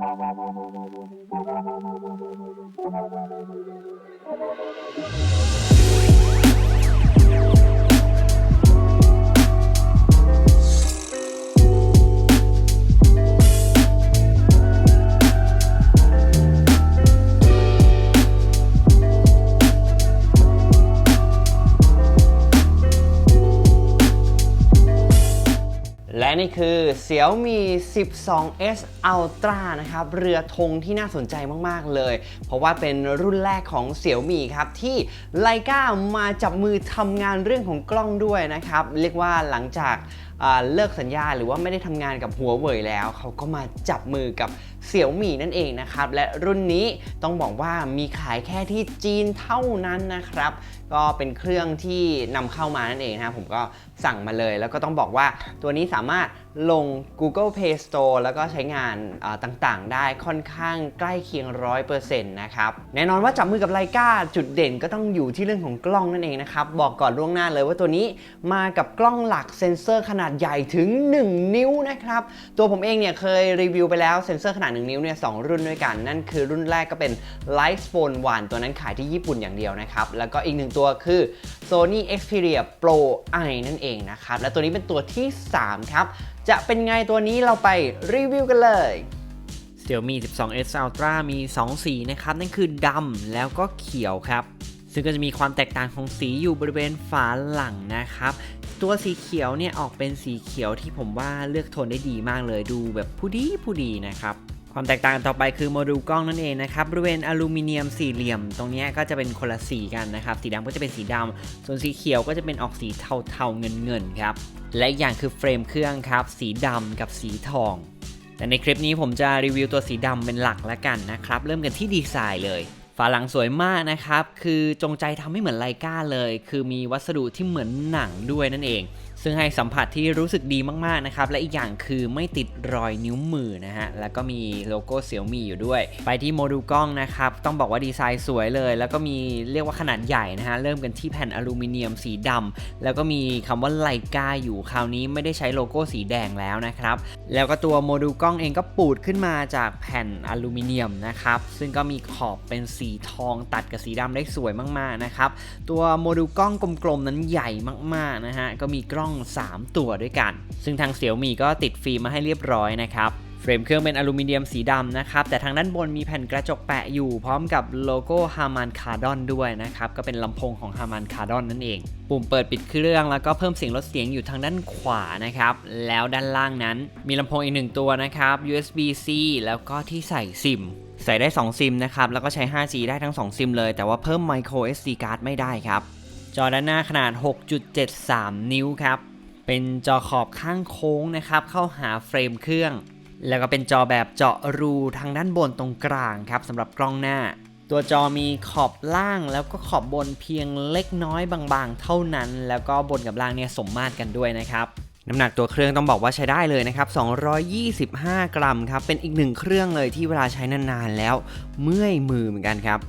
แล นี่คือ Xiaomi 12s Ultra นะครับ เรือธงที่น่าสนใจมาก ๆ เลย เพราะว่าเป็นรุ่นแรกของ Xiaomi ครับที่ไลกามาจับมือทำงานเรื่องของกล้องด้วยนะครับ เรียกว่าหลังจากเลิกสัญญาหรือว่าไม่ได้ทำงานกับหัวเว่ยแล้ว เขาก็มาจับมือกับ เสี่ยวมี่นั่นเองนะครับ และรุ่นนี้ต้องบอกว่ามีขายแค่ที่จีนเท่านั้นนะครับ ก็เป็นเครื่องที่นำเข้ามานั่นเองนะผมก็สั่งมาเลย แล้วก็ต้องบอกว่าตัวนี้สามารถลง Google Play Store แล้วก็ใช้งานต่างๆ ได้ค่อนข้างใกล้เคียง 100%นะครับ แน่นอนว่าจับมือกับไลกาจุดเด่นก็ต้องอยู่ที่เรื่องของกล้องนั่นเองนะครับ บอกก่อนล่วงหน้าเลยว่าตัวนี้มากับกล้องหลักเซ็นเซอร์ขนาดใหญ่ถึง 1 นิ้วนะครับ ตัวผมเองเนี่ยเคยรีวิวไปแล้วเซ็นเซอร์ขนาด1 นิ้วเนี่ยสรุ่นด้วยกัน นั่นคือรุ่นแรกก็เป็น Light Phone 1ตัวนั้นขายที่ญี่ปุ่นอย่างเดียวนะครับ แล้วก็อีกหนึ่งตัวคือ Sony Xperia Pro I นั่นเองนะครับ และตัวนี้เป็นตัวที่ 3 ครับ จะเป็นไงตัวนี้เราไปรีวิวกันเลย Xiaomi 12s Ultra มี 2 สีนะครับ นั่นคือดำแล้วก็เขียวครับ ซึ่งก็จะมีความแตกต่างของสีอยู่บริเวณฝาหลังนะครับตัวสีเขียวเนี่ยออกเป็นสีเขียวที่ผมว่าเลือกโทนได้ดีมากเลยดูแบบผู้ดีผู้ดีนะครับ ความแตกต่างต่อไปคือโมดูลกล้องนั่นเองนะครับบริเวณอลูมิเนียมสี่เหลี่ยม ตรงนี้ก็จะเป็นคนละสีกันนะครับสีดำก็จะเป็นสีดำส่วนสีเขียวก็จะเป็นออกสีเทาๆเงินๆครับและอีกอย่างคือเฟรมเครื่องครับสีดำกับสีทอง แต่ในคลิปนี้ผมจะรีวิวตัวสีดำเป็นหลักแล้วกันนะครับเริ่มกันที่ดีไซน์เลยฝาหลังสวยมากนะครับ คือจงใจทำให้เหมือนไลกาเลย คือมีวัสดุที่เหมือนหนังด้วยนั่นเองซึ่งให้สัมผัสที่รู้สึกดีมากๆนะครับ และอีกอย่างคือไม่ติดรอยนิ้วมือนะฮะ แล้วก็มีโลโก้เสี่ยวมีอยู่ด้วย ไปที่โมดูลกล้องนะครับ ต้องบอกว่าดีไซน์สวยเลย แล้วก็มีเรียกว่าขนาดใหญ่นะฮะ เริ่มกันที่แผ่นอลูมิเนียมสีดำแล้วก็มีคำว่าไลกาอยู่คราวนี้ไม่ได้ใช้โลโก้สีแดงแล้วนะครับ แล้วก็ตัวโมดูลกล้องเองก็ปูดขึ้นมาจากแผ่นอลูมิเนียมนะครับ ซึ่งก็มีขอบเป็นสีทองตัดกับสีดำได้สวยมากๆนะครับ ตัวโมดูลกล้องกลมๆนั้นใหญ่มากๆนะฮะ ก็มีกล้อง้อง 3 ตัวด้วยกัน ซึ่งทางเสี่ยวมีก็ติดฟิล์มมาให้เรียบร้อยนะครับเฟรมเครื่องเป็นอลูมิเนียมสีดำนะครับ แต่ทางด้านบนมีแผ่นกระจกแปะอยู่พร้อมกับโลโก้ฮามันคาร์ดอนด้วยนะครับ ก็เป็นลำโพงของฮามันคาร์ดอนนั่นเอง ปุ่มเปิดปิดเครื่องแล้วก็เพิ่มเสียงลดเสียงอยู่ทางด้านขวานะครับ แล้วด้านล่างนั้นมีลำโพงอีกหนึ่งตัวนะครับ USB-C แล้วก็ที่ใส่ซิมใส่ได้ 2 ซิมนะครับ แล้วก็ใช้ 5G ได้ทั้ง 2 ซิมเลย แต่ว่าเพิ่ม micro SD card ไม่ได้ครับ จอด้านหน้าขนาด 6.73 นิ้วครับ เป็นจอขอบข้างโค้งนะครับ เข้าหาเฟรมเครื่อง แล้วก็เป็นจอแบบเจาะรูทางด้านบนตรงกลางครับสำหรับกล้องหน้า ตัวจอมีขอบล่างแล้วก็ขอบบนเพียงเล็กน้อยบางๆ เท่านั้น แล้วก็บนกับล่างเนี่ยสมมาตรกันด้วยนะครับน้ำหนักตัวเครื่องต้องบอกว่าใช้ได้เลยนะครับ 225 กรัมครับ เป็นอีกหนึ่งเครื่องเลยที่เวลาใช้นานๆแล้ว เมื่อยมือเหมือนกันครับ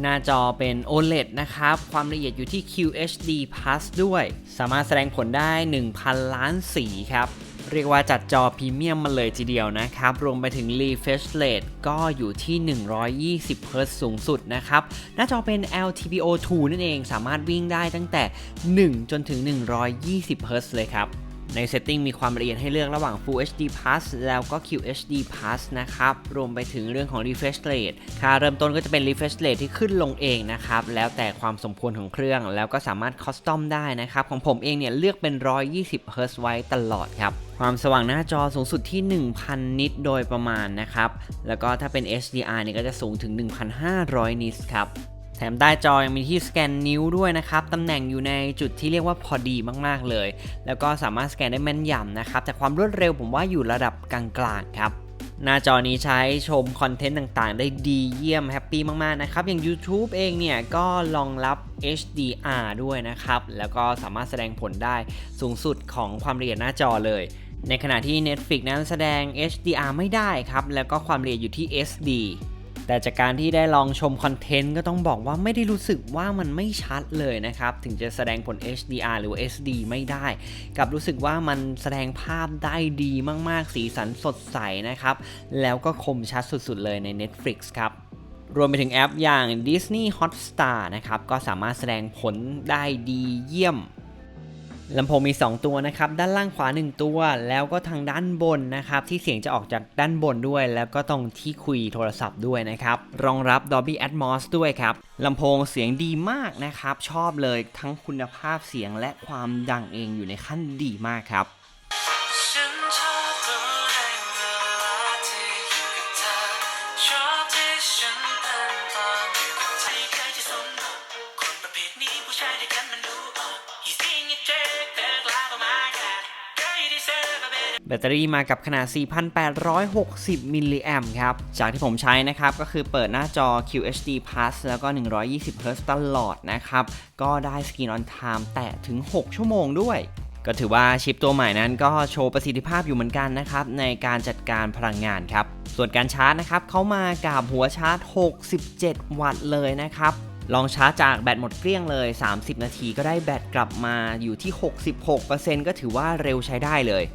หน้าจอเป็น OLED นะครับ ความละเอียดอยู่ที่ QHD Plus ด้วย สามารถแสดงผลได้ 1,000 ล้านสีครับ เรียกว่าจัดจอพรีเมียมมาเลยทีเดียวนะครับ รวมไปถึง refresh rate ก็อยู่ที่ 120 Hz สูงสุดนะครับ หน้าจอเป็น LTPO2 นั่นเอง สามารถวิ่งได้ตั้งแต่ 1 จนถึง 120 Hz เลยครับ ในเซตติ้งมีความละเอียดให้เลือกระหว่าง Full HD Plus แล้วก็ QHD Plus นะครับ รวมไปถึงเรื่องของ refresh rate ค่าเริ่มต้นก็จะเป็น refresh rate ที่ขึ้นลงเองนะครับ แล้วแต่ความสมควรของเครื่อง แล้วก็สามารถ custom ได้นะครับ ของผมเองเนี่ยเลือกเป็น 120 Hz ไว้ตลอดครับความสว่างหน้าจอสูงสุดที่ 1,000 นิตโดยประมาณนะครับ แล้วก็ถ้าเป็น HDR เนี่ยก็จะสูงถึง 1,500 นิตครับ ถมใต้จอยังมีที่สแกนนิ้วด้วยนะครับตำแหน่งอยู่ในจุดที่เรียกว่าพอดีมากๆเลย แล้วก็สามารถสแกนได้แม่นยำนะครับแต่ความรวดเร็วผมว่าอยู่ระดับกลางๆครับหน้าจอนี้ใช้ชมคอนเทนต์ต่างๆ ได้ดีเยี่ยมแฮปปี้มากๆนะครับ อย่าง YouTube เองเนี่ย ก็รองรับ HDR ด้วยนะครับ แล้วก็สามารถแสดงผลได้สูงสุดของความละเอียดหน้าจอเลย ในขณะที่ Netflix นั้นแสดง HDR ไม่ได้ครับ แล้วก็ความละเอียดอยู่ที่ SD แต่จากการที่ได้ลองชมคอนเทนต์ก็ต้องบอกว่าไม่ได้รู้สึกว่ามันไม่ชัดเลยนะครับ ถึงจะแสดงผล HDR หรือ SD ไม่ได้ กับรู้สึกว่ามันแสดงภาพได้ดีมาก ๆ สีสันสดใสนะครับ แล้วก็คมชัดสุด ๆ เลยใน Netflix ครับรวมไปถึงแอปอย่าง Disney Hotstar นะครับ ก็สามารถแสดงผลได้ดีเยี่ยม ลำโพงมี 2 ตัวนะครับ ด้านล่างขวา 1 ตัว แล้วก็ทางด้านบนนะครับ ที่เสียงจะออกจากด้านบนด้วย แล้วก็ตรงที่คุยโทรศัพท์ด้วยนะครับ รองรับ Dolby Atmos ด้วยครับลำโพงเสียงดีมากนะครับ ชอบเลยทั้งคุณภาพเสียงและความดังเองอยู่ในขั้นดีมากครับ แบตเตอรี่มากับขนาด 4,860 มิลลิแอมครับ จากที่ผมใช้นะครับ ก็คือเปิดหน้าจอ QHD Plus แล้วก็ 120 Hz ตลอดนะครับ ก็ได้สกรีนออนไทม์แตะถึง 6 ชั่วโมงด้วย ก็ถือว่าชิปตัวใหม่นั้นก็โชว์ประสิทธิภาพอยู่เหมือนกันนะครับ ในการจัดการพลังงานครับ ส่วนการชาร์จนะครับเขามากับหัวชาร์จ 67 วัตต์เลยนะครับลองชาร์จจากแบตหมดเกลี้ยงเลย 30 นาทีก็ได้แบตกลับมาอยู่ที่ 66%ก็ถือว่าเร็วใช้ได้เลย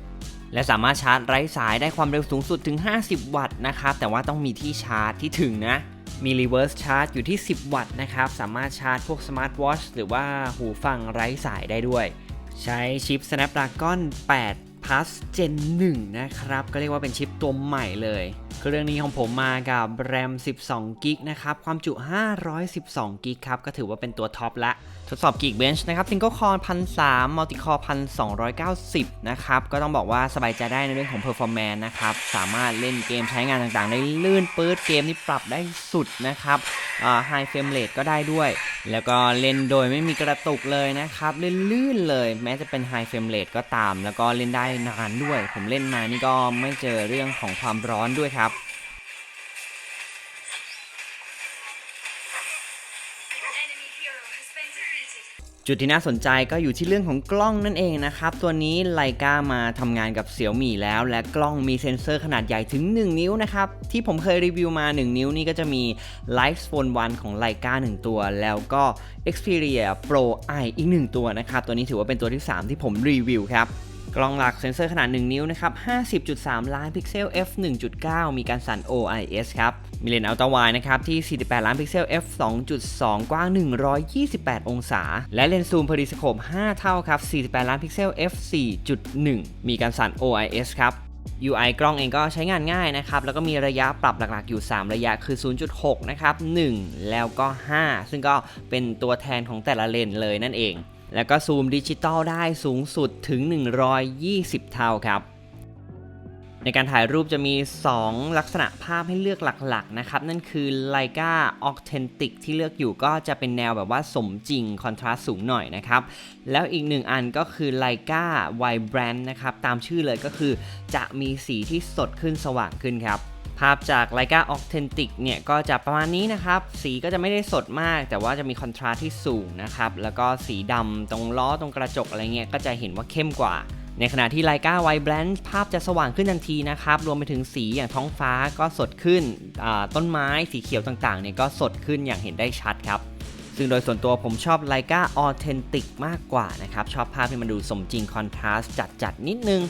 และสามารถชาร์จไร้สายได้ความเร็วสูงสุดถึง 50 วัตต์นะครับ แต่ว่าต้องมีที่ชาร์จที่ถึงนะ มี reverse charge อยู่ที่ 10 วัตต์นะครับ สามารถชาร์จพวก smart watch หรือว่าหูฟังไร้สายได้ด้วย ใช้ชิป Snapdragon 8 plus Gen 1 นะครับ ก็เรียกว่าเป็นชิปตัวใหม่เลยเครื่องนี้ของผมมากับ RAM 12 g b นะครับ ความจุ 512 g b ครับ ก็ถือว่าเป็นตัวท็อปละ ทดสอบ Geekbench นะครับ Single Core 1,300 Multi Core 1,290นะครับ ก็ต้องบอกว่าสบายใจได้ในเรื่องของ Performance นะครับ สามารถเล่นเกมใช้งานต่างๆ ได้ลื่นปื๊ดเกมนี่ปรับได้สุดนะครับอ่า High Frame Rate ก็ได้ด้วย แล้วก็เล่นโดยไม่มีกระตุกเลยนะครับ ลื่นๆเลย แม้จะเป็น High Frame Rate ก็ตาม แล้วก็เล่นได้นานด้วย ผมเล่นมานี่ก็ไม่เจอเรื่องของความร้อนด้วยครับ จุดที่น่าสนใจก็อยู่ที่เรื่องของกล้องนั่นเองนะครับ ตัวนี้ไลกามาทำงานกับเสี่ยวมี่แล้ว และกล้องมีเซ็นเซอร์ขนาดใหญ่ถึง 1 นิ้วนะครับ ที่ผมเคยรีวิวมา 1 นิ้วนี่ก็จะมี l i f e Phone 1 ของไลกา1ตัว แล้วก็ Xperia Pro I อีก 1 ตัวนะครับ ตัวนี้ถือว่าเป็นตัวที่ 3 ที่ผมรีวิวครับ กล้องหลักเซ็นเซอร์ขนาด 1 นิ้วนะครับ 50.3 ล้านพิกเซล f 1.9 มีการสั่น OIS ครับ มีเลนส์อัลตราไวนะครับ ที่ 48 ล้านพิกเซล f 2.2 กว้าง 128 องศา และเลนส์ซูมพอดีสโคป 5 เท่าครับ 48 ล้านพิกเซล f 4.1 มีการสั่น OIS ครับ UI กล้องเองก็ใช้งานง่ายนะครับ แล้วก็มีระยะปรับหลักๆอยู่ 3 ระยะคือ 0.6 นะครับ 1 แล้วก็ 5 ซึ่งก็เป็นตัวแทนของแต่ละเลนส์เลยนั่นเอง แล้วก็ซูมดิจิตอลได้สูงสุดถึง 120 เท่าครับ ในการถ่ายรูปจะมี 2 ลักษณะภาพให้เลือกหลักๆนะครับ นั่นคือ Leica Authentic ที่เลือกอยู่ก็จะเป็นแนวแบบว่าสมจริงคอนทราสต์สูงหน่อยนะครับ แล้วอีกหนึ่งอันก็คือ Leica Vibrant นะครับ ตามชื่อเลยก็คือจะมีสีที่สดขึ้นสว่างขึ้นครับ ภาพจาก Leica Authentic เนี่ยก็จะประมาณนี้นะครับ สีก็จะไม่ได้สดมาก แต่ว่าจะมีคอนทราสต์ที่สูงนะครับ แล้วก็สีดำตรงล้อตรงกระจกอะไรเงี้ยก็จะเห็นว่าเข้มกว่า ในขณะที่ Leica Vibrant ภาพจะสว่างขึ้นทันทีนะครับ รวมไปถึงสีอย่างท้องฟ้าก็สดขึ้น ต้นไม้สีเขียวต่างๆเนี่ยก็สดขึ้นอย่างเห็นได้ชัดครับซึ่งโดยส่วนตัวผมชอบ Leica Authentic มากกว่านะครับ ชอบภาพที่มันดูสมจริงคอนทราสต์จัดๆ นิดนึง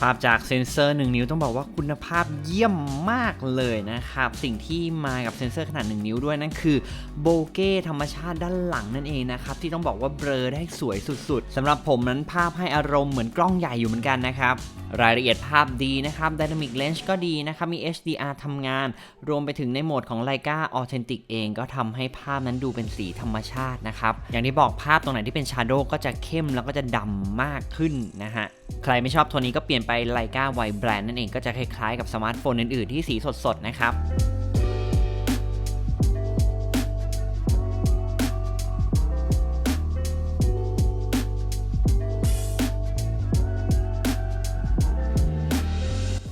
ภาพจากเซ็นเซอร์ 1 นิ้วต้องบอกว่าคุณภาพเยี่ยมมากเลยนะครับ สิ่งที่มากับเซ็นเซอร์ขนาด 1 นิ้วด้วยนั่นคือโบเก้ธรรมชาติด้านหลังนั่นเองนะครับ ที่ต้องบอกว่าเบลอได้สวยสุดๆสำหรับผมนั้นภาพให้อารมณ์เหมือนกล้องใหญ่อยู่เหมือนกันนะครับรายละเอียดภาพดีนะครับ Dynamic Range ก็ดีนะครับ มี HDR ทำงาน รวมไปถึงในโหมดของ Leica Authentic เองก็ทำให้ภาพนั้นดูเป็นสีธรรมชาตินะครับ อย่างที่บอกภาพตรงไหนที่เป็น Shadow ก็จะเข้มแล้วก็จะดำมากขึ้นนะฮะ ใครไม่ชอบตัวนี้ก็เปลี่ยนไป Leica w i b r a n d นั่นเองก็จะคล้ายๆกับสมาร์ทโฟนอื่นๆที่สีสดๆนะครับ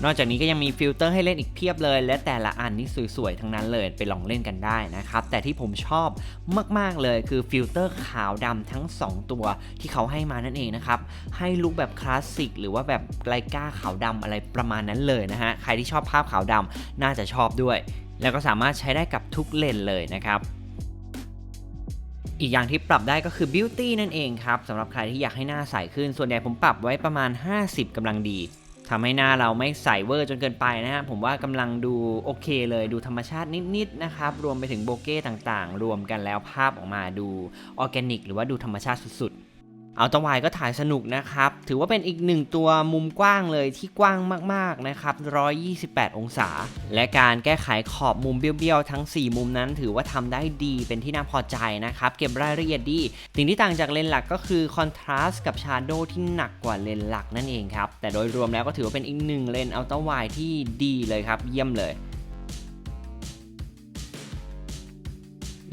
นอกจากนี้ก็ยังมีฟิลเตอร์ให้เล่นอีกเพียบเลย และแต่ละอันนี่สวยๆ ทั้งนั้นเลยไปลองเล่นกันได้นะครับ แต่ที่ผมชอบมากๆเลยคือฟิลเตอร์ขาวดำทั้ง 2 ตัวที่เขาให้มานั่นเองนะครับ ให้ลุคแบบคลาสสิกหรือว่าแบบไลกาขาวดำอะไรประมาณนั้นเลยนะฮะ ใครที่ชอบภาพขาวดำน่าจะชอบด้วย แล้วก็สามารถใช้ได้กับทุกเลนเลยนะครับอีกอย่างที่ปรับได้ก็คือ Beauty นั่นเองครับสำหรับใครที่อยากให้หน้าใสขึ้น ส่วนใหญ่ผมปรับไว้ประมาณ 50กำลังดี ทำให้หน้าเราไม่ใสเวอร์จนเกินไปนะฮะผมว่ากำลังดูโอเคเลยดูธรรมชาตินิดๆนะครับ รวมไปถึงโบเก้ต่างๆ รวมกันแล้วภาพออกมาดูออร์แกนิก หรือว่าดูธรรมชาติสุดๆ เอาตะวายก็ถ่ายสนุกนะครับ ถือว่าเป็นอีกหนึ่งตัวมุมกว้างเลยที่กว้างมากๆนะครับ 128 องศา และการแก้ไขขอบมุมเบี้ยวๆ ทั้ง 4 มุมนั้น ถือว่าทำได้ดีเป็นที่น่าพอใจนะครับ เก็บรายละเอียดดี สิ่งที่ต่างจากเลนส์หลักก็คือคอนทราสต์กับชาร์โดที่หนักกว่าเลนส์หลักนั่นเองครับ แต่โดยรวมแล้วก็ถือว่าเป็นอีกหนึ่งเลนส์อัลตร้าไว้ที่ดีเลยครับ เยี่ยมเลย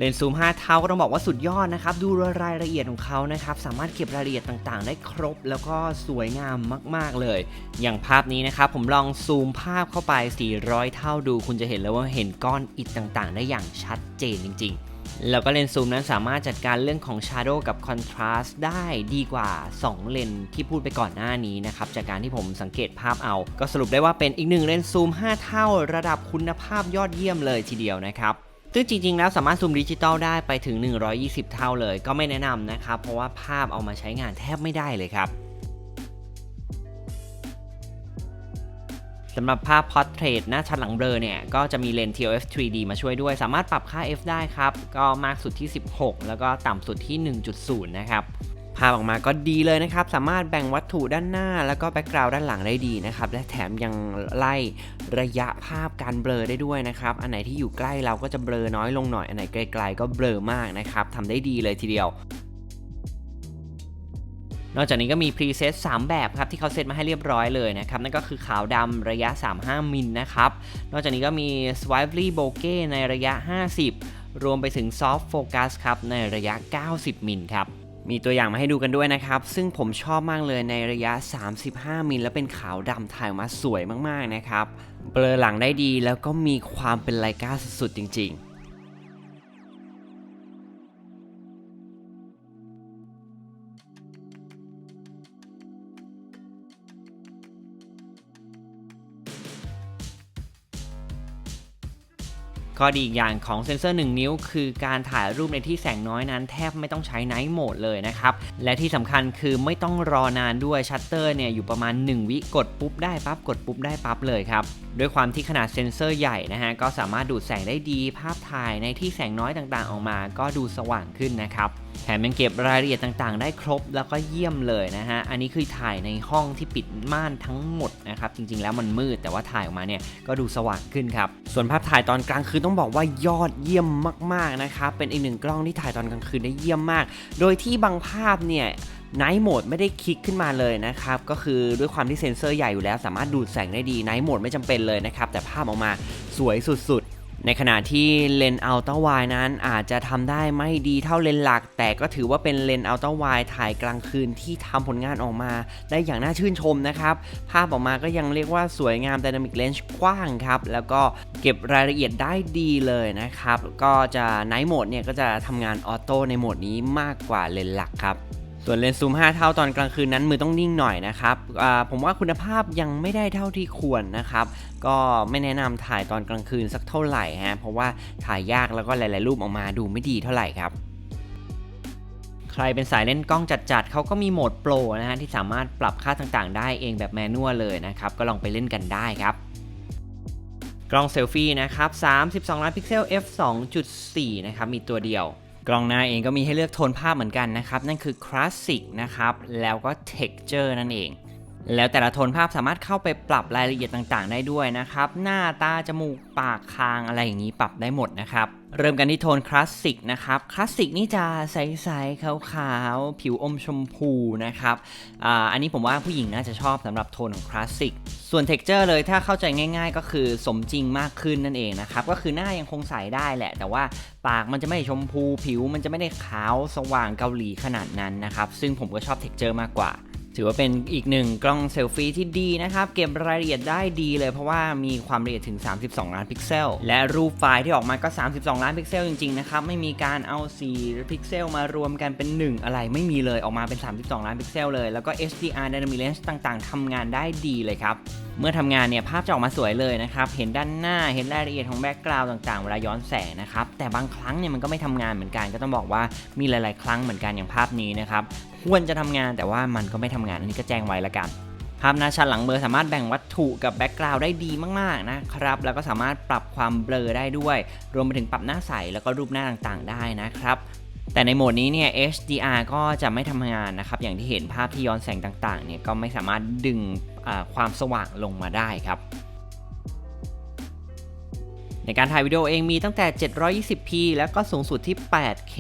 เลนส์ซูม 5 เท่าก็ต้องบอกว่าสุดยอดนะครับ ดูรายละเอียดของเขานะครับ สามารถเก็บรายละเอียดต่างๆ ได้ครบแล้วก็สวยงามมาก ๆ เลย อย่างภาพนี้นะครับ ผมลองซูมภาพเข้าไป 400 เท่าดู คุณจะเห็นเลยว่าเห็นก้อนอิฐต่างๆ ได้อย่างชัดเจนจริง ๆแล้วก็เลนส์ซูมนั้นสามารถจัดการเรื่องของ Shadow กับ Contrast ได้ดีกว่า 2 เลนส์ที่พูดไปก่อนหน้านี้นะครับ จากการที่ผมสังเกตภาพเอา ก็สรุปได้ว่าเป็นอีกหนึ่งเลนส์ซูม 5 เท่าระดับคุณภาพยอดเยี่ยมเลยทีเดียวนะครับ ซึ่งจริงๆ แล้วสามารถซูมดิจิตอลได้ไปถึง 120 เท่าเลย ก็ไม่แนะนำนะครับ เพราะว่าภาพเอามาใช้งานแทบไม่ได้เลยครับสำหรับภาพ Portrait หน้าชัดหลังเบลอเนี่ย ก็จะมีเลนส์ TOF 3D มาช่วยด้วย สามารถปรับค่า f ได้ครับ ก็มากสุดที่ 16 แล้วก็ต่ำสุดที่ 1.0 นะครับ ภาพออกมาก็ดีเลยนะครับ สามารถแบ่งวัตถุด้านหน้า แล้วก็แบ็กกราวด์ด้านหลังได้ดีนะครับ และแถมยังไล่ระยะภาพการเบลอได้ด้วยนะครับ อันไหนที่อยู่ใกล้เราก็จะเบลอน้อยลงหน่อย อันไหนไกลๆก็เบลอมากนะครับทำได้ดีเลยทีเดียวนอกจากนี้ก็มีพรีเซต3 แบบครับที่เขาเซตมาให้เรียบร้อยเลยนะครับ นั่นก็คือขาวดำระยะ 35 มิลนะครับ นอกจากนี้ก็มี Swively Bokeh ในระยะ 50 รวมไปถึง Soft Focus ครับในระยะ 90 มิลครับ มีตัวอย่างมาให้ดูกันด้วยนะครับ ซึ่งผมชอบมากเลยในระยะ 35 มิลแล้วเป็นขาวดำถ่ายออกมาสวยมากๆนะครับ เบลอหลังได้ดีแล้วก็มีความเป็นไลกาสุดๆจริง ๆ ข้อดีอีกอย่างของเซ็นเซอร์ 1 นิ้ว คือการถ่ายรูปในที่แสงน้อยนั้นแทบไม่ต้องใช้ไนท์โหมดเลยนะครับ และที่สำคัญคือไม่ต้องรอนานด้วยชัตเตอร์เนี่ยอยู่ประมาณ 1 วิกดปุ๊บได้ปั๊บกดปุ๊บได้ปั๊บเลยครับ ด้วยความที่ขนาดเซ็นเซอร์ใหญ่นะฮะก็สามารถดูดแสงได้ดี ภาพถ่ายในที่แสงน้อยต่างๆ ออกมา ก็ดูสว่างขึ้นนะครับ แถมยังเก็บรายละเอียดต่างๆ ได้ครบแล้วก็เยี่ยมเลยนะฮะ อันนี้คือถ่ายในห้องที่ปิดม่านทั้งหมดนะครับ จริงๆแล้วมันมืดแต่ว่าถ่ายออกมาเนี่ยก็ดูสว่างขึ้นครับ ส่วนภาพถ่ายตอนกลางคืนต้องบอกว่ายอดเยี่ยมมากๆนะครับ เป็นอีกหนึ่งกล้องที่ถ่ายตอนกลางคืนได้เยี่ยมมาก โดยที่บางภาพเนี่ยไนท์โหมดไม่ได้คลิกขึ้นมาเลยนะครับ ก็คือด้วยความที่เซ็นเซอร์ใหญ่อยู่แล้ว สามารถดูดแสงได้ดีไนท์โหมดไม่จำเป็นเลยนะครับ แต่ภาพออกมาสวยสุดๆ ในขณะที่เลนส์อัลต้าไวนั้นอาจจะทำได้ไม่ดีเท่าเลนส์หลัก แต่ก็ถือว่าเป็นเลนส์อัลต้าไวถ่ายกลางคืนที่ทำผลงานออกมา ได้อย่างน่าชื่นชมนะครับ ภาพออกมาก็ยังเรียกว่าสวยงาม Dynamic Range กว้างครับ แล้วก็เก็บรายละเอียดได้ดีเลยนะครับ ก็จะไนท์โหมดเนี่ยก็จะทำงานออโต้ในโหมดนี้มากกว่าเลนส์หลักครับ ส่วนเลนส์ซูม 5 เท่าตอนกลางคืนนั้นมือต้องนิ่งหน่อยนะครับผมว่าคุณภาพยังไม่ได้เท่าที่ควรนะครับ ก็ไม่แนะนำถ่ายตอนกลางคืนสักเท่าไหร่ฮะเพราะว่าถ่ายยากแล้วก็หลายๆรูปออกมาดูไม่ดีเท่าไหร่ครับใครเป็นสายเล่นกล้องจัดๆ เขาก็มีโหมดโปรนะฮะที่สามารถปรับค่าต่างๆ ได้เองแบบแมนนวลเลยนะครับ ก็ลองไปเล่นกันได้ครับ กล้องเซลฟี่นะครับ 32 ล้านพิกเซล f 2.4 นะครับ มีตัวเดียว กล้องหน้าเองก็มีให้เลือกโทนภาพเหมือนกันนะครับ นั่นคือคลาสสิกนะครับ แล้วก็ Texture นั่นเอง แล้วแต่ละโทนภาพสามารถเข้าไปปรับรายละเอียดต่างๆ ได้ด้วยนะครับ หน้าตาจมูกปากคางอะไรอย่างนี้ปรับได้หมดนะครับ เริ่มกันที่โทนคลาสสิกนะครับ คลาสสิกนี่จะใสๆขาวๆ ผิวอมชมพูนะครับออันนี้ผมว่าผู้หญิงน่าจะชอบสำหรับโทนของคลาสสิก ส่วน Texture เลยถ้าเข้าใจง่าย ๆ ก็คือสมจริงมากขึ้นนั่นเองนะครับ ก็คือหน้ายังคงใสได้แหละ แต่ว่าปากมันจะไม่ชมพู ผิวมันจะไม่ได้ขาวสว่างเกาหลีขนาดนั้นนะครับ ซึ่งผมก็ชอบ Texture มากกว่า ถือว่าเป็นอีกหนึ่งกล้องเซลฟี่ที่ดีนะครับ เก็บรายละเอียดได้ดีเลยเพราะว่ามีความละเอียดถึง 32 ล้านพิกเซล และรูปไฟล์ที่ออกมาก็ 32 ล้านพิกเซลจริงๆนะครับ ไม่มีการเอา4พิกเซลมารวมกันเป็น 1 อะไรไม่มีเลยออกมาเป็น 32 ล้านพิกเซลเลย แล้วก็ HDR Dynamic Range ต่างๆทำงานได้ดีเลยครับเมื่อทำงานเนี่ยภาพจะออกมาสวยเลยนะครับ เห็นด้านหน้า เห็นรายละเอียดของแบ็กกราวด์ต่างๆ เวลาย้อนแสงนะครับ แต่บางครั้งเนี่ยมันก็ไม่ทำงานเหมือนกัน ก็ต้องบอกว่ามีหลาย ๆ ครั้งเหมือนกันอย่างภาพนี้นะครับ ควรจะทำงานแต่ว่ามันก็ไม่ทำงานอันนี้ก็แจ้งไว้ละกัน ภาพหน้าชัดหลังเบลอสามารถแบ่งวัตถุกับแบ็กกราวด์ได้ดีมากๆนะครับ แล้วก็สามารถปรับความเบลอได้ด้วย รวมไปถึงปรับหน้าใสแล้วก็รูปหน้าต่างๆ ได้นะครับแต่ในโหมดนี้เนี่ย HDR ก็จะไม่ทำงานนะครับ อย่างที่เห็นภาพที่ย้อนแสงต่างๆ เนี่ยก็ไม่สามารถดึงความสว่างลงมาได้ครับ ในการถ่ายวิดีโอเองมีตั้งแต่ 720p แล้วก็สูงสุดที่ 8K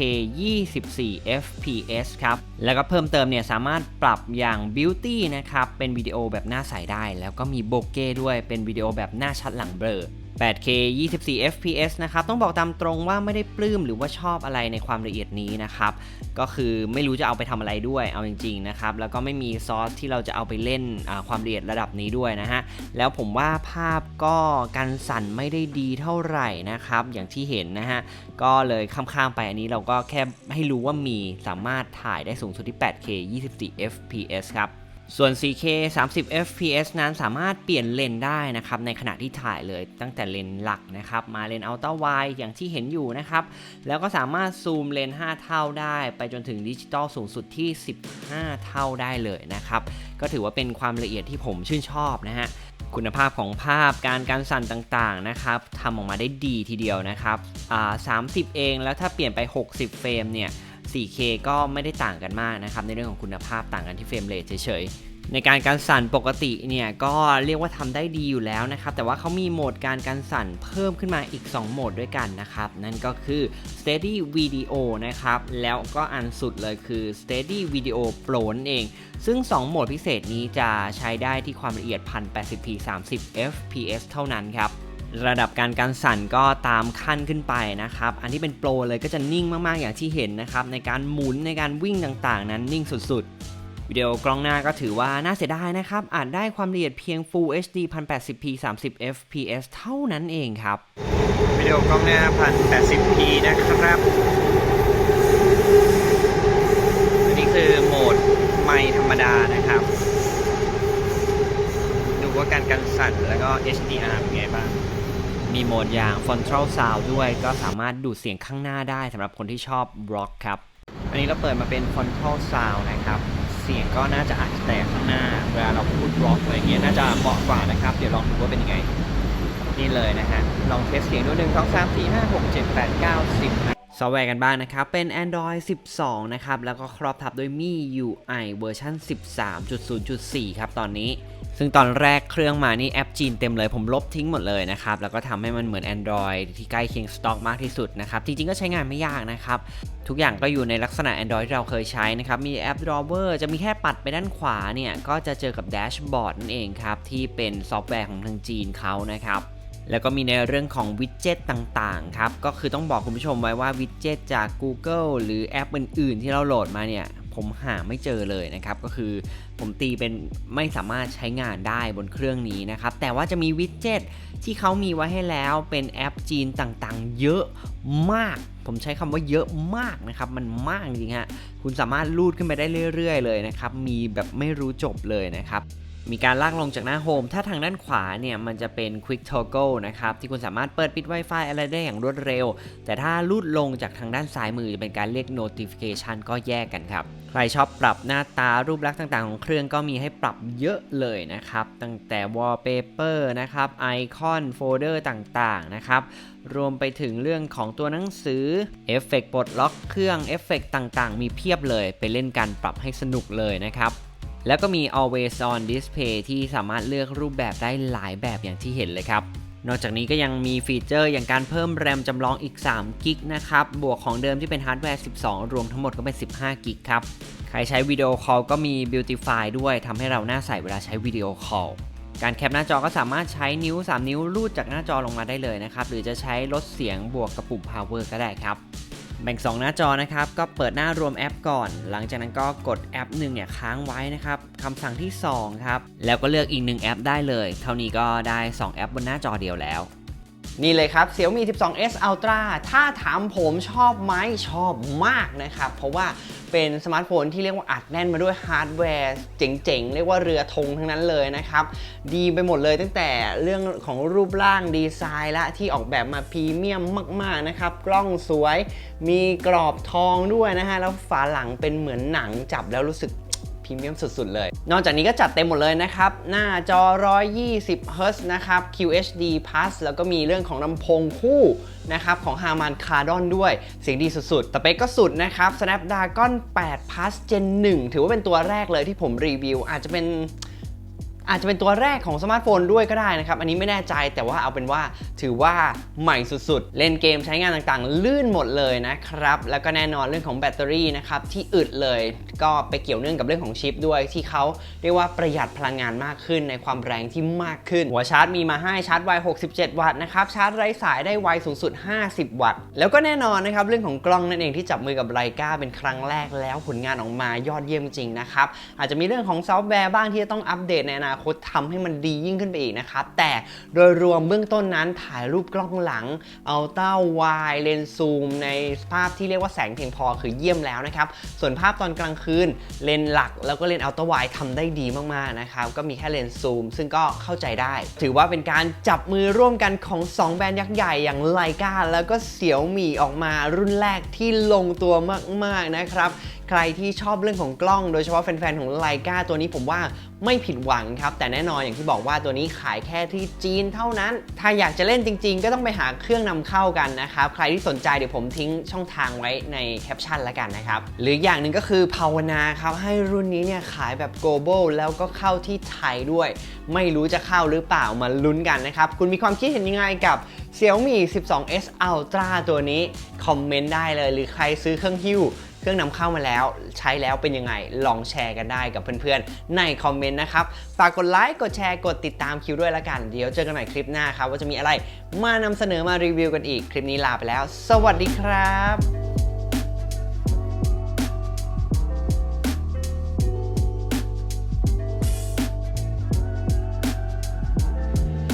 24 fps ครับ แล้วก็เพิ่มเติมเนี่ยสามารถปรับอย่าง Beauty นะครับ เป็นวิดีโอแบบหน้าใสได้ แล้วก็มีโบเก้ด้วย เป็นวิดีโอแบบหน้าชัดหลังเบลอ 8K 24 fps นะครับต้องบอกตามตรงว่าไม่ได้ปลื้มหรือว่าชอบอะไรในความละเอียดนี้นะครับก็คือไม่รู้จะเอาไปทำอะไรด้วยเอาจริงๆนะครับแล้วก็ไม่มีซอสที่เราจะเอาไปเล่นความละเอียดระดับนี้ด้วยนะฮะแล้วผมว่าภาพก็กันสั่นไม่ได้ดีเท่าไหร่นะครับอย่างที่เห็นนะฮะก็เลยข้ามๆไปอันนี้เราก็แค่ให้รู้ว่ามีสามารถถ่ายได้สูงสุดที่ 8K 24 fps ครับ ส่วน 4K 30 fps นั้นสามารถเปลี่ยนเลนได้นะครับในขณะที่ถ่ายเลยตั้งแต่เลนหลักนะครับมาเลนอัลตร้าไวอย่างที่เห็นอยู่นะครับแล้วก็สามารถซูมเลน 5 เท่าได้ ไปจนถึงดิจิตอลสูงสุดที่ 15 เท่าได้เลยนะครับก็ถือว่าเป็นความละเอียดที่ผมชื่นชอบนะฮะคุณภาพของภาพการการสั่นต่างๆนะครับทำออกมาได้ดีทีเดียวนะครับอ่า30 เองแล้วถ้าเปลี่ยนไป 60 เฟรมเนี่ย 4K ก็ไม่ได้ต่างกันมากนะครับ ในเรื่องของคุณภาพต่างกันที่เฟรมเรทเฉยๆ ในการการสั่นปกติเนี่ยก็เรียกว่าทำได้ดีอยู่แล้วนะครับ แต่ว่าเขามีโหมดการการสั่นเพิ่มขึ้นมาอีก 2 โหมดด้วยกันนะครับ นั่นก็คือ Steady Video นะครับ แล้วก็อันสุดเลยคือ Steady Video Pro นั่นเอง ซึ่ง 2 โหมดพิเศษนี้จะใช้ได้ที่ความละเอียด 1080p 30 fps เท่านั้นครับ ระดับการการสั่นก็ตามขั้นขึ้นไปนะครับ อันที่เป็นโปรเลยก็จะนิ่งมากๆอย่างที่เห็นนะครับ ในการหมุนในการวิ่งต่างๆ นั้นนิ่งสุดๆ วิดีโอกล้องหน้าก็ถือว่าน่าเสียดายนะครับ อาจได้ความละเอียดเพียง Full HD 1080p 30 fps เท่านั้นเองครับ วิดีโอกล้องหน้า 1080p นะครับอันนี้คือโหมดไม่ธรรมดานะครับดูว่าการกันสั่นแล้วก็ HDR เป็นไงบ้าง มีโหมดอย่าง Frontal Sound ด้วย ก็สามารถดูดเสียงข้างหน้าได้สำหรับคนที่ชอบบล็อกครับ อันนี้เราเปิดมาเป็น frontal sound นะครับ เสียงก็น่าจะอาจจะแตกข้างหน้า เวลาเราพูดบล็อกอะไรเงี้ยน่าจะเหมาะกว่านะครับ เดี๋ยวลองดูว่าเป็นยังไง นี่เลยนะฮะ ลองเทสเสียงดูหนึ่งสองสามสี่ห้าหกเจ็ดแปดเก้าสิบ ซอฟต์แวร์กันบ้างนะครับ เป็น Android 12 นะครับ แล้วก็ครอบทับด้วย MIUI เวอร์ชัน13.0.4 ครับตอนนี้ ซึ่งตอนแรกเครื่องมานี่แอปจีนเต็มเลย ผมลบทิ้งหมดเลยนะครับ แล้วก็ทำให้มันเหมือน Android ที่ใกล้เคียงสต็อกมากที่สุดนะครับ จริงๆก็ใช้งานไม่ยากนะครับ ทุกอย่างก็อยู่ในลักษณะ Android ที่เราเคยใช้นะครับ มีแอป Drawer จะมีแค่ปัดไปด้านขวาเนี่ย ก็จะเจอกับแดชบอร์ดนั่นเองครับ ที่เป็นซอฟต์แวร์ของทางจีนเขานะครับ แล้วก็มีในเรื่องของวิดเจ็ตต่างๆครับก็คือต้องบอกคุณผู้ชมไว้ว่าวิดเจ็ตจาก Google หรือแอปอื่น ๆ ที่เราโหลดมาเนี่ยผมหาไม่เจอเลยนะครับ ก็คือผมตีเป็นไม่สามารถใช้งานได้บนเครื่องนี้นะครับ แต่ว่าจะมีวิดเจ็ตที่เขามีไว้ให้แล้วเป็นแอปจีนต่างๆ เยอะมาก ผมใช้คำว่าเยอะมากนะครับ มันมากจริงฮะคุณสามารถลูดขึ้นไปได้เรื่อย ๆ เลยนะครับ มีแบบไม่รู้จบเลยนะครับ มีการลากลงจากหน้าโฮม ถ้าทางด้านขวาเนี่ยมันจะเป็น Quick Toggle นะครับ ที่คุณสามารถเปิดปิด Wi-Fi อะไรได้อย่างรวดเร็ว แต่ถ้าลูดลงจากทางด้านซ้ายมือจะเป็นการเรียก Notification ก็แยกกันครับ ใครชอบปรับหน้าตารูปลักษณ์ต่างๆ ของเครื่องก็มีให้ปรับเยอะเลยนะครับ ตั้งแต่ Wallpaper นะครับไอคอนโฟลเดอร์ต่างๆ นะครับรวมไปถึงเรื่องของตัวหนังสือเอฟเฟกต์ปลดล็อกเครื่องเอฟเฟกต์ต่างๆ มีเพียบเลย ไปเล่นกันปรับให้สนุกเลยนะครับ แล้วก็มี always on display ที่สามารถเลือกรูปแบบได้หลายแบบอย่างที่เห็นเลยครับ นอกจากนี้ก็ยังมีฟีเจอร์อย่างการเพิ่มแรมจำลองอีก3กิกนะครับ บวกของเดิมที่เป็นฮาร์ดแวร์ 12 รวมทั้งหมดก็เป็น 15กิกครับ ใครใช้วิดีโอคอลก็มี Beautify ด้วยทำให้เราหน้าใสเวลาใช้วิดีโอคอลการแคปหน้าจอก็สามารถใช้นิ้ว 3 นิ้วลูดจากหน้าจอลงมาได้เลยนะครับ หรือจะใช้ลดเสียงบวกกับปุ่ม power ก็ได้ครับ แบ่ง 2 หน้าจอนะครับ ก็เปิดหน้ารวมแอปก่อน หลังจากนั้นก็กดแอปหนึ่งเนี่ยค้างไว้นะครับคำสั่งที่2ครับ แล้วก็เลือกอีกหนึ่งแอปได้เลย เท่านี้ก็ได้ 2 แอปบนหน้าจอเดียวแล้ว นี่เลยครับ Xiaomi 12s Ultra ถ้าถามผมชอบไหมชอบมากนะครับ เพราะว่าเป็นสมาร์ทโฟนที่เรียกว่าอัดแน่นมาด้วยฮาร์ดแวร์เจ๋งๆ เรียกว่าเรือธงทั้งนั้นเลยนะครับ ดีไปหมดเลยตั้งแต่เรื่องของรูปร่างดีไซน์และที่ออกแบบมาพรีเมียมมากๆนะครับ กล้องสวยมีกรอบทองด้วยนะฮะ แล้วฝาหลังเป็นเหมือนหนังจับแล้วรู้สึก รีเมียมสุดๆเลย นอกจากนี้ก็จัดเต็มหมดเลยนะครับ หน้าจอ 120 Hz นะครับ QHD Plus แล้วก็มีเรื่องของลำโพงคู่นะครับของ Harman Kardon ด้วย เสียงดีสุดๆ สเปคก็สุดนะครับ Snapdragon 8 Plus Gen 1 ถือว่าเป็นตัวแรกเลยที่ผมรีวิว อาจจะเป็น อาจจะเป็นตัวแรกของสมาร์ทโฟนด้วยก็ได้นะครับ อันนี้ไม่แน่ใจแต่ว่าเอาเป็นว่าถือว่าใหม่สุดๆ เล่นเกมใช้งานต่างๆ ลื่นหมดเลยนะครับ แล้วก็แน่นอนเรื่องของแบตเตอรี่นะครับที่อึดเลย ก็ไปเกี่ยวเนื่องกับเรื่องของชิปด้วยที่เขาเรียกว่าประหยัดพลังงานมากขึ้นในความแรงที่มากขึ้น หัวชาร์จมีมาให้ชาร์จไว 67 วัตต์นะครับ ชาร์จไร้สายได้ไวสูงสุด 50 วัตต์ แล้วก็แน่นอนนะครับเรื่องของกล้องนั่นเองที่จับมือกับไ i กาเป็นครั้งแรกแล้วผลงานออกมายอดเยี่ยมจริงนะครับอาจจะมีเรื่องของซอฟต์แวร์บ้างที่จะต้องอัปเดตในอนาคตทำให้มันดียิ่งขึ้นไปอีกนะครับ แต่โดยรวมเบื้องต้นนั้นถ่ายรูปกล้องหลัง เอัลต้าไวเลนซูม ในภาพที่เรียกว่าแสงเพียงพอคือเยี่ยมแล้วนะครับ ส่วนภาพตอนกลางคืนเลนส์หลัก แล้วก็เลนส์อัลต้าไวทำได้ดีมากๆนะครับ ก็มีแค่เลนส์ซูม ซึ่งก็เข้าใจได้ ถือว่าเป็นการจับมือร่วมกันของ 2 แบรนด์ยักษ์ใหญ่อย่างไลกาแล้วก็เสี่ยวหมี่ออกมารุ่นแรกที่ลงตัวมากๆนะครับใครที่ชอบเรื่องของกล้องโดยเฉพาะแฟนๆของไลกาตัวนี้ผมว่าไม่ผิดหวังครับ แต่แน่นอนอย่างที่บอกว่าตัวนี้ขายแค่ที่จีนเท่านั้น ถ้าอยากจะเล่นจริงๆ ก็ต้องไปหาเครื่องนำเข้ากันนะครับ ใครที่สนใจเดี๋ยวผมทิ้งช่องทางไว้ในแคปชั่นแล้วกันนะครับ หรืออย่างหนึ่งก็คือภาวนาครับให้รุ่นนี้เนี่ยขายแบบ global แล้วก็เข้าที่ไทยด้วย ไม่รู้จะเข้าหรือเปล่ามาลุ้นกันนะครับ คุณมีความคิดเห็นยังไงกับ Xiaomi 12s Ultra ตัวนี้ คอมเมนต์ได้เลย หรือใครซื้อเครื่องฮิ้ว เครื่องนำเข้ามาแล้ว ใช้แล้วเป็นยังไงลองแชร์กันได้กับเพื่อนๆ ในคอมเมนต์นะครับฝากกดไลค์กดแชร์กดติดตามคิวด้วยละกันเดี๋ยวเจอกันใหม่คลิปหน้าครับว่าจะมีอะไรมานำเสนอมารีวิวกันอีกคลิปนี้ลาไปแล้ว สวัสดีครับ